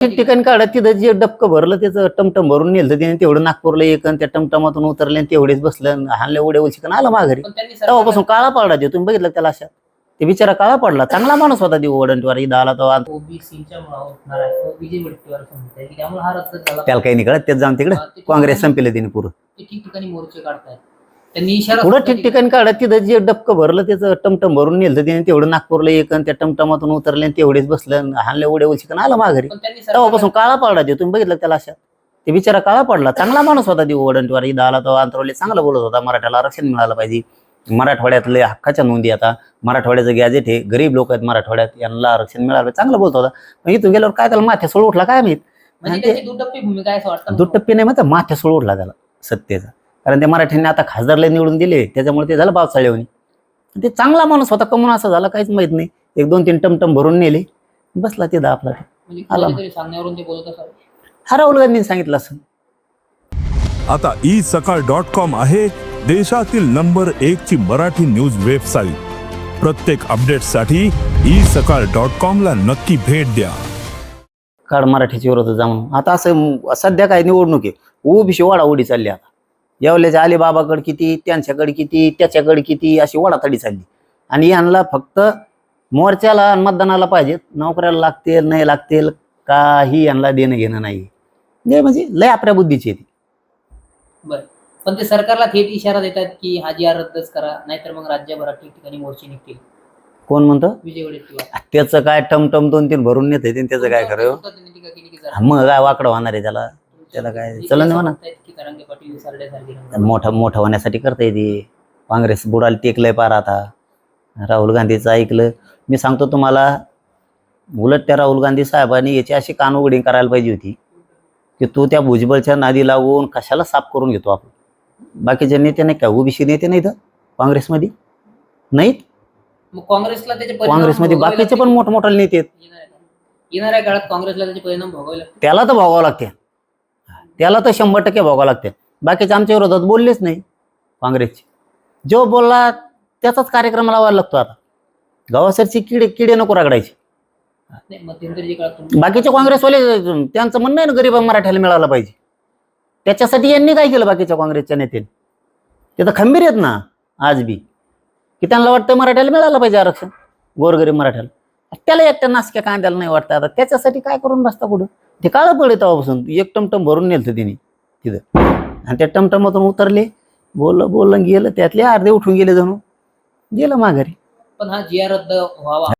ठिकठिकाणी काढत तिथं जे डबकं भरलं त्याचं टमटम भरून नेलं त्याने तेवढं नागपूरला एक आणि त्या टमटमातून उतरले आणि तेवढेच बसलं हाणल्या उड्या उलशिकन आलं माघारी. पण त्यांनी तेव्हापासून काळा पडला ते तुम्ही बघितलं त्याला अशा. ते बिचारा काळा पडला चांगला माणूस होता देऊ वडंटीवर इथं आला तेव्हा ओबीसीच्या होणार आहे बीजेपीवर म्हणताय की त्यामुळे हा रद्द झाला. त्याला काही नाही कळत तेच जाऊन तिकडे. ते काँग्रेस संपले तिने पुरं. ते ठिकठिकाणी मोर्चे काढतायत. त्यांनी इशारा पुढं. ठिकठिकाणी काढत तिथं जे डबकं भरलं त्याचं टमटम भरून नेलं त्याने तेवढं नागपूरला एक आणि त्या टमटमातून उतरले आणि तेवढेच बसलं हाणल्या उड्या उलशिकन आलं माघारी. पण त्यांनी तेव्हापासून काळा पडला ते तुम्ही बघितलं त्याला अशा? ते बिचारा काळा पडला. चांगला माणूस होता देऊ वडंटीवर. इथं आला तो अंतरवले चांगला बोलत होता. मराठ्याला आरक्षण मिळालं पाहिजे. मराठवाड्यातले हक्काच्या नोंदी आता. मराठवाड्याचं गॅजेट आहे गरीब लोक आहेत मराठवाड्यात. यांना आरक्षण मिळालं पाहिजे. चांगला बोलत होता. पण इथून गेल्यावर काय त्याला माथ्या सोड उठला काय माहीत? म्हणजे आणि ते- त्याची दुटप्पी भूमिका आहे असं वाटतं. दुटप्पी नाही म्हणतात माथ्या सोड उठला त्याला सत्तेचा. कारण ते मराठ्यांनी आता खासदारला निवडून दिले त्याच्यामुळे ते झालं पावसाळ्यावनी. ते चांगला माणूस होता कमून असं झालं काहीच माहीत नाही. एक दोन तीन टमटम भरून नेले. बसला ते आपला. म्हणजे आला. ते बोलत असावे. हा राहुल गांधींनी सांगितलं असं. आता ई सकाळ डॉट कॉम आहे देशातील नंबर एक ची मराठी न्यूज वेबसाईट. प्रत्येक अपडेटसाठी ई सकाळ डॉट कॉम ला नक्की भेट द्या. काळ मराठीच्या विरोधात जाऊन. आता असं म- सध्या काय निवडणूक आहे? ओबीसी वाडाओढी चालली आता येवल्याच्या अलिबाबाकडे किती त्यांच्याकडे किती त्याच्याकडे किती अशी वडातडी चालली. आणि यांना फक्त मोर्चाला आणि मतदानाला पाहिजेत. नोकऱ्याला लागतील नाही लागतील काही यांना देणं घेणं नाही. म्हणजे लय आपल्या बुद्धीची ती. बरं. पण ते सरकारला थेट इशारा देतात की हा जी आर रद्दच करा नाहीतर मग राज्यभरात ठिकठिकाणी मोर्चे निघतील. कोण म्हणतं? विजय वडेट्टीवार. त्याचं काय टमटम दोन तीन भरून नेते त्याचं काय खरं? तुमच्यावर त्यांनी टीका केली की जरा- मग काय वाकडं होणार आहे त्याला? त्याला काय चलन असं म्हणा. मोठं मोठं होण्यासाठी करता येते काँग्रेस बुडाला टेकलंय पार आता. राहुल गांधीचं ऐकलं. मी सांगतो तुम्हाला उलट त्या राहुल गांधी साहेबांनी याची अशी कान उघडी करायला पाहिजे होती की तो त्या भुजबळच्या नादी लागून कशाला साफ करून घेतो आपण? बाकीचे नेते नाही का? ओबीसी नेते नाहीत हं? काँग्रेसमध्ये? नाहीत? काँग्रेसला काँग्रेसमध्ये बाकीचे पण. मोठमोठे नेते आहेत. येणाऱ्या काळात. काँग्रेसला त्याचे परिणाम भोगावे लागतील. त्याला तर भोगावं लागते. त्याला तर शंभर टक्के भोगावं लागते. बाकीचे आमच्या विरोधात बोललेच नाही काँग्रेसचे. जो बोलला त्याचाच कार्यक्रम लावायला लागतो आता. गावासरची किडे किडे नको रगडायचे. बाकीचे काँग्रेसवाले त्यांचं म्हणणं आहे ना गरीब मराठ्याला मिळालं पाहिजे. त्याच्यासाठी यांनी काय केलं बाकीच्या काँग्रेसच्या नेत्यांनी? ते तर खंबीर आहेत ना आज बी. की त्यांना वाटतं मराठ्याला मिळालं पाहिजे आरक्षण. गोरगरीब मराठ्याला. त्याला एकट्या नासक्या कांद्याला नाही वाटतं आता. त्याच्यासाठी काय करून बसता कुठं ते काळं पडले तेव्हापासून. एक टमटम भरून नेलतं तिने तिथं. आणि त्या टमटमातून उतरले. बोललं बोललं गेलं. त्यातले अर्धे उठून गेले जणू. गेलं माघारी. पण हा जिया रद्द व्हावा.